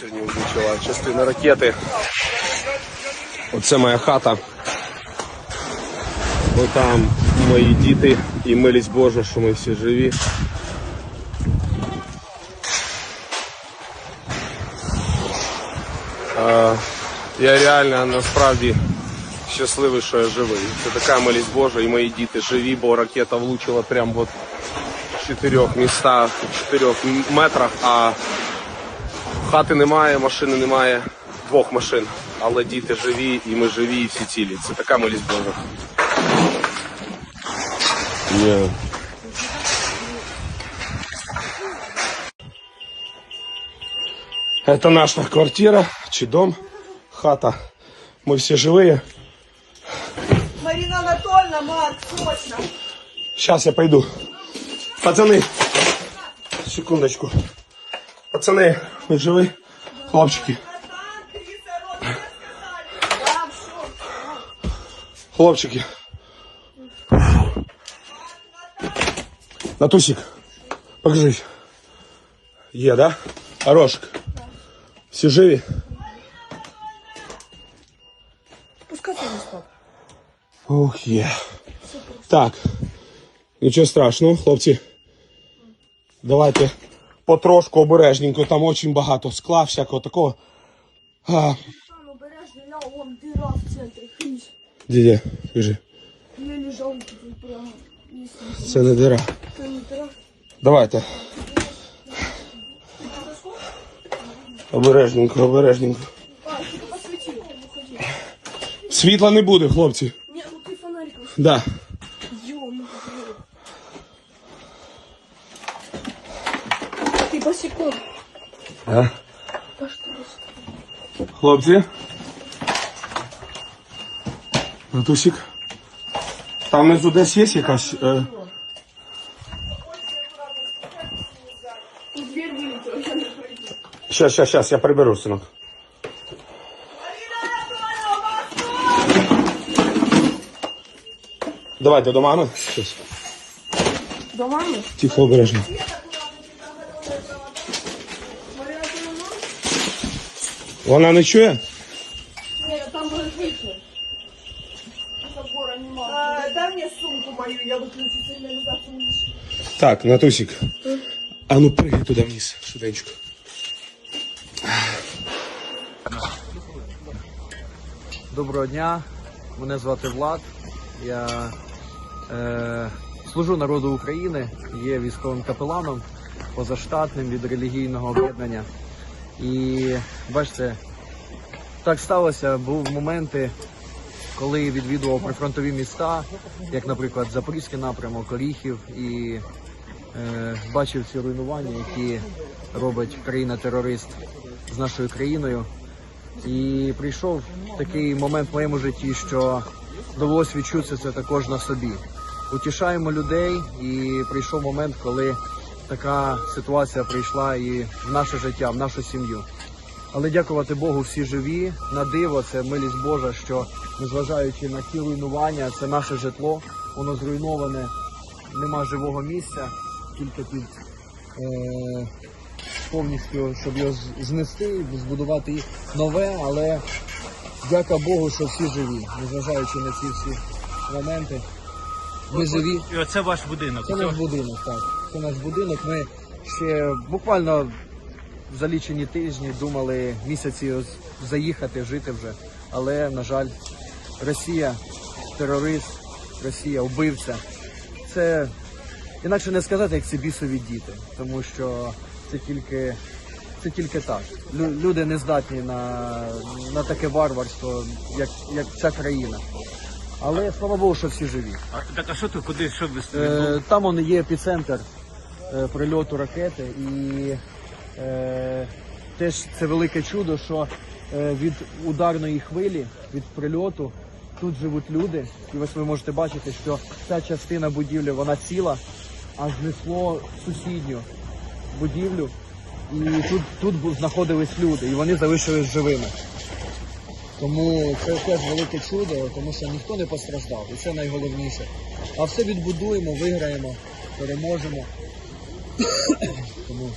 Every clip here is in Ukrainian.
сьогодні влучила частина ракети. Оце моя хата. Отам мої діти і милість Божа, що ми всі живі. Я реально насправді щасливий, що я живий. Це така милість Божа, і мої діти живі, бо ракета влучила прямо от в чотирьох містах, в чотирьох метрах, а хати немає, машини немає, двох машин. Але діти живі, і ми живі, і всі цілі. Це така милість Божа. Yeah. Это наша квартира, чи дом, хата. Мы все живые. Марина Анатольевна, Марк, срочно. Сейчас я пойду. Пацаны, секундочку. Пацаны, вы живы? Хлопчики, Да, все. хлопчики. Натусик, покажись. Є, да? Хорошик. Всі живі? Пускайте не стоп. Ох, є. Так. Нічого страшного, хлопці. Давайте потрошку обережненько, там очень багато скла, всякого такого. А, Там обережно, ля, вон дыра в центре. Хрись. дідя, кажи, Я лежал тут прямо. Если це не дира. это не дыра. Давайте. Обережненько, обережненько. А, ты посвети, уходи. Світла не буде, хлопці. Не, ну ты фонариком. Да. Ё-моё. Ты босиком. А? Да что босиком? Хлопці. Натусик. Там внизу десь є якась. Е... Дверь вылетела, я не пройду. Щас, щас, щас, я приберу, синок. Давайте до мами. Щас. До мамы? Тихо, обережно. Вона не чує? Нет, там будет выйти. Забора нема. А, дай мне сумку мою, я выключу сигнализацию. Так, Натусик. А ну прыгай туди вниз, швиденько. Доброго дня, мене звати Влад. Я е, служу народу України, є військовим капеланом, позаштатним від релігійного об'єднання. І бачите, так сталося, був моменти, коли відвідував прифронтові міста, як, наприклад, Запорізький напрямок, Оріхів, і е, бачив ці руйнування, які робить країна-терорист з нашою країною. І прийшов такий момент в моєму житті, що довелося відчути це також на собі. Утішаємо людей, і прийшов момент, коли така ситуація прийшла і в наше життя, в нашу сім'ю. Але дякувати Богу, всі живі. На диво, це милість Божа, що незважаючи на ті руйнування, це наше житло, воно зруйноване, нема живого місця, тільки під е, повністю, щоб його знести, збудувати нове, але дяка Богу, що всі живі, незважаючи на ці всі моменти. Ми живі. І оце ваш будинок. Це наш будинок, так. Це наш будинок. Ми ще буквально за лічені тижні думали місяці заїхати, жити вже. Але, на жаль, Росія терорист, Росія вбивця. Це інакше не сказати, як це бісові діти, тому що це тільки, це тільки так. Лю- Люди не здатні на, на таке варварство, як, як ця країна. Але слава Богу, що всі живі. А, так а що тут, куди, що ви Е, там он є епіцентр прильоту ракети, і е, теж це велике чудо, що е, від ударної хвилі, від прильоту, тут живуть люди. І ось ви можете бачити, що ця частина будівлі вона ціла, а знесло сусідню будівлю. І тут, тут знаходились люди, і вони залишились живими. Тому це теж велике чудо, тому що ніхто не постраждав, і це найголовніше. А все відбудуємо, виграємо, переможемо. Тому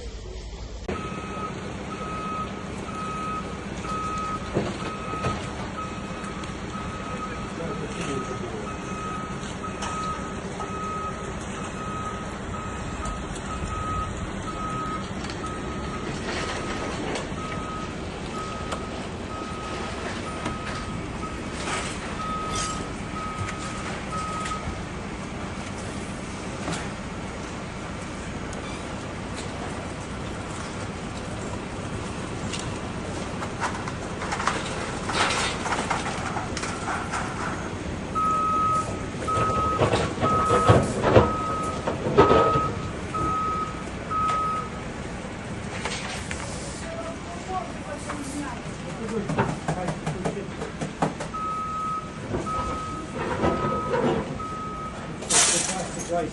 お会い。